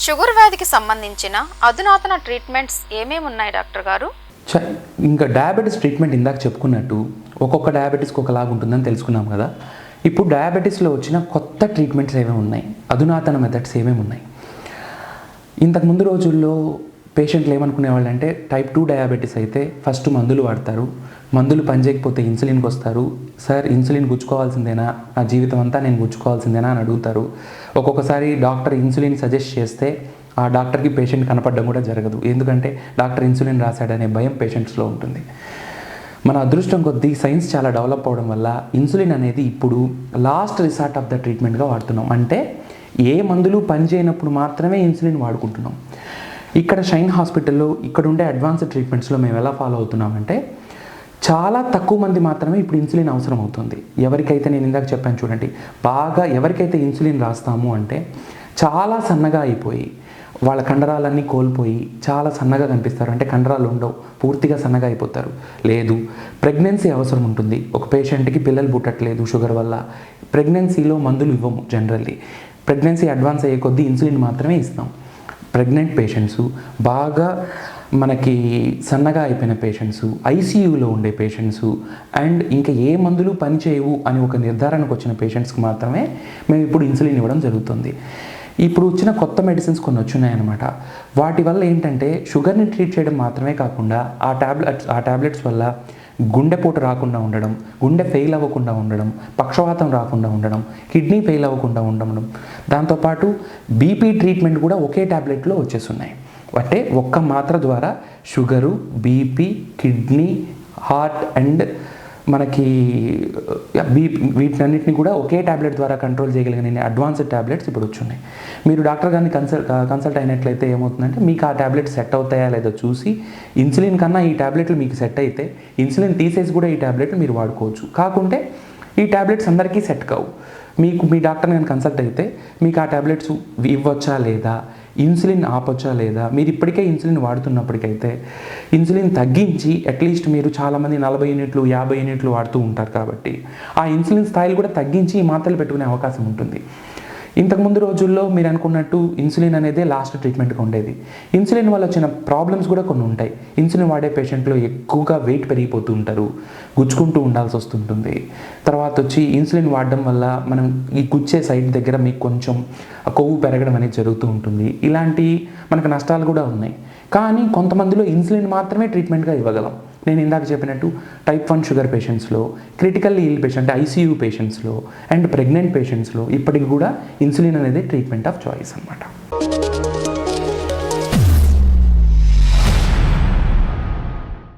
Sugar వ్యాధికి సంబంధించిన అధునాతన ట్రీట్మెంట్స్ ఏమేమి ఉన్నాయి డాక్టర్ గారు? చ- ఇంకా డయాబెటీస్ ట్రీట్మెంట్ ఇందాక చెప్పుకున్నట్టు ఒక్కొక్క డయాబెటీస్కి ఒకలాగా ఉంటుందని తెలుసుకున్నాం కదా. ఇప్పుడు డయాబెటీస్లో వచ్చిన కొత్త ట్రీట్మెంట్స్ ఏమేమి ఉన్నాయి? అధునాతన మెథడ్స్ ఏమేమి ఉన్నాయి? ఇంతకు ముందు రోజుల్లో పేషెంట్లు ఏమనుకునేవాళ్ళు అంటే టైప్ టూ డయాబెటీస్ అయితే ఫస్ట్ మందులు వాడతారు. మందులు పనిచేయకపోతే ఇన్సులిన్కి వస్తారు. సార్ ఇన్సులిన్ గుచ్చుకోవాల్సిందేనా? నా జీవితం అంతా నేను గుచ్చుకోవాల్సిందేనా? అని అడుగుతారు. ఒక్కొక్కసారి డాక్టర్ ఇన్సులిన్ సజెస్ట్ చేస్తే ఆ డాక్టర్కి పేషెంట్ కనపడడం కూడా జరగదు. ఎందుకంటే డాక్టర్ ఇన్సులిన్ రాశాడనే భయం పేషెంట్స్లో ఉంటుంది. మన అదృష్టం కొద్దీ సైన్స్ చాలా డెవలప్ అవడం వల్ల ఇన్సులిన్ అనేది ఇప్పుడు లాస్ట్ రిసార్ట్ ఆఫ్ ద ట్రీట్మెంట్గా వాడుతున్నాం. అంటే ఏ మందులు పనిచేయనప్పుడు మాత్రమే ఇన్సులిన్ వాడుకుంటున్నాం. ఇక్కడ షైన్ హాస్పిటల్లో ఇక్కడ ఉండే అడ్వాన్స్డ్ ట్రీట్మెంట్స్లో మేము ఎలా ఫాలో అవుతున్నామంటే చాలా తక్కువ మంది మాత్రమే ఇప్పుడు ఇన్సులిన్ అవసరం అవుతుంది. ఎవరికైతే నేను ఇందాక చెప్పాను చూడండి బాగా ఎవరికైతే ఇన్సులిన్ రాస్తాము అంటే చాలా సన్నగా అయిపోయి వాళ్ళ కండరాలన్నీ కోల్పోయి చాలా సన్నగా కనిపిస్తారు. అంటే కండరాలు ఉండవు పూర్తిగా సన్నగా అయిపోతారు. లేదు ప్రెగ్నెన్సీ అవసరం ఉంటుంది. ఒక పేషెంట్కి పిల్లలు పుట్టట్లేదు షుగర్ వల్ల ప్రెగ్నెన్సీలో మందులు ఇవ్వము జనరల్లీ ప్రెగ్నెన్సీ అడ్వాన్స్ అయ్యే కొద్దీ ఇన్సులిన్ మాత్రమే ఇస్తాం. ప్రెగ్నెంట్ పేషెంట్స్ బాగా మనకి సన్నగా అయిపోయిన పేషెంట్స్ ఐసీయూలో ఉండే పేషెంట్స్ అండ్ ఇంకా ఏ మందులు పనిచేయవు అని ఒక నిర్ధారణకు వచ్చిన పేషెంట్స్కి మాత్రమే మేము ఇప్పుడు ఇన్సులిన్ ఇవ్వడం జరుగుతుంది. ఇప్పుడు వచ్చిన కొత్త మెడిసిన్స్ కొన్ని వచ్చున్నాయన్నమాట. వాటి వల్ల ఏంటంటే షుగర్ని ట్రీట్ చేయడం మాత్రమే కాకుండా ఆ ట్యాబ్లెట్స్ ఆ ట్యాబ్లెట్స్ వల్ల గుండెపోటు రాకుండా ఉండడం గుండె ఫెయిల్ అవ్వకుండా ఉండడం పక్షవాతం రాకుండా ఉండడం కిడ్నీ ఫెయిల్ అవ్వకుండా ఉండడం దాంతోపాటు బీపీ ట్రీట్మెంట్ కూడా ఒకే ట్యాబ్లెట్లో వచ్చేస్తున్నాయి అంటే ఒక్క మాత్ర ద్వారా sugar BP kidney heart and మనకి బీ కూడా ఒకే ట్యాబ్లెట్ ద్వారా కంట్రోల్ చేయగలిగిన అడ్వాన్స్డ్ ట్యాబ్లెట్స్ ఇప్పుడు వచ్చున్నాయి. మీరు డాక్టర్ గారిని కన్సల్ట్ కన్సల్ట్ అయినట్లయితే ఏమవుతుందంటే మీకు ఆ ట్యాబ్లెట్ సెట్ అవుతాయా లేదో చూసి ఇన్సులిన్ కన్నా ఈ ట్యాబ్లెట్లు మీకు సెట్ అయితే ఇన్సులిన్ తీసేసి కూడా ఈ ట్యాబ్లెట్లు మీరు వాడుకోవచ్చు. కాకుంటే ఈ ట్యాబ్లెట్స్ అందరికీ సెట్ కావు. మీకు మీ డాక్టర్ని కానీ కన్సల్ట్ అయితే మీకు ఆ ట్యాబ్లెట్స్ ఇవ్వచ్చా లేదా? ఇన్సులిన్ ఆపొచ్చా లేదా? మీరు ఇప్పటికే ఇన్సులిన్ వాడుతున్నప్పటికైతే ఇన్సులిన్ తగ్గించి అట్లీస్ట్ మీరు చాలామంది నలభై యూనిట్లు యాభై యూనిట్లు వాడుతూ ఉంటారు కాబట్టి ఆ ఇన్సులిన్ స్థాయిలు కూడా తగ్గించి ఈ మాత్రలు పెట్టుకునే అవకాశం ఉంటుంది. ఇంతకుముందు రోజుల్లో మీరు అనుకున్నట్టు ఇన్సులిన్ అనేది లాస్ట్ ట్రీట్మెంట్గా ఉండేది. ఇన్సులిన్ వల్ల వచ్చిన ప్రాబ్లమ్స్ కూడా కొన్ని ఉంటాయి. ఇన్సులిన్ వాడే పేషెంట్లు ఎక్కువగా వెయిట్ పెరిగిపోతూ ఉంటారు. గుచ్చుకుంటూ ఉండాల్సి వస్తుంటుంది. తర్వాత వచ్చి ఇన్సులిన్ వాడడం వల్ల మనం ఈ గుచ్చే సైడ్ దగ్గర మీకు కొంచెం కొవ్వు పెరగడం అనేది జరుగుతూ ఉంటుంది. ఇలాంటి మనకు నష్టాలు కూడా ఉన్నాయి. కానీ కొంతమందిలో ఇన్సులిన్ మాత్రమే ట్రీట్మెంట్గా ఇవ్వగలం. నేను ఇందాక చెప్పినట్టు టైప్ వన్ షుగర్ పేషెంట్స్లో క్రిటికల్లీ ఇల్ పేషెంట్ ఐసీయూ పేషెంట్స్లో అండ్ ప్రెగ్నెంట్ పేషెంట్స్లో ఇప్పటికి కూడా ఇన్సులిన్ అనేది ట్రీట్మెంట్ ఆఫ్ చాయిస్ అనమాట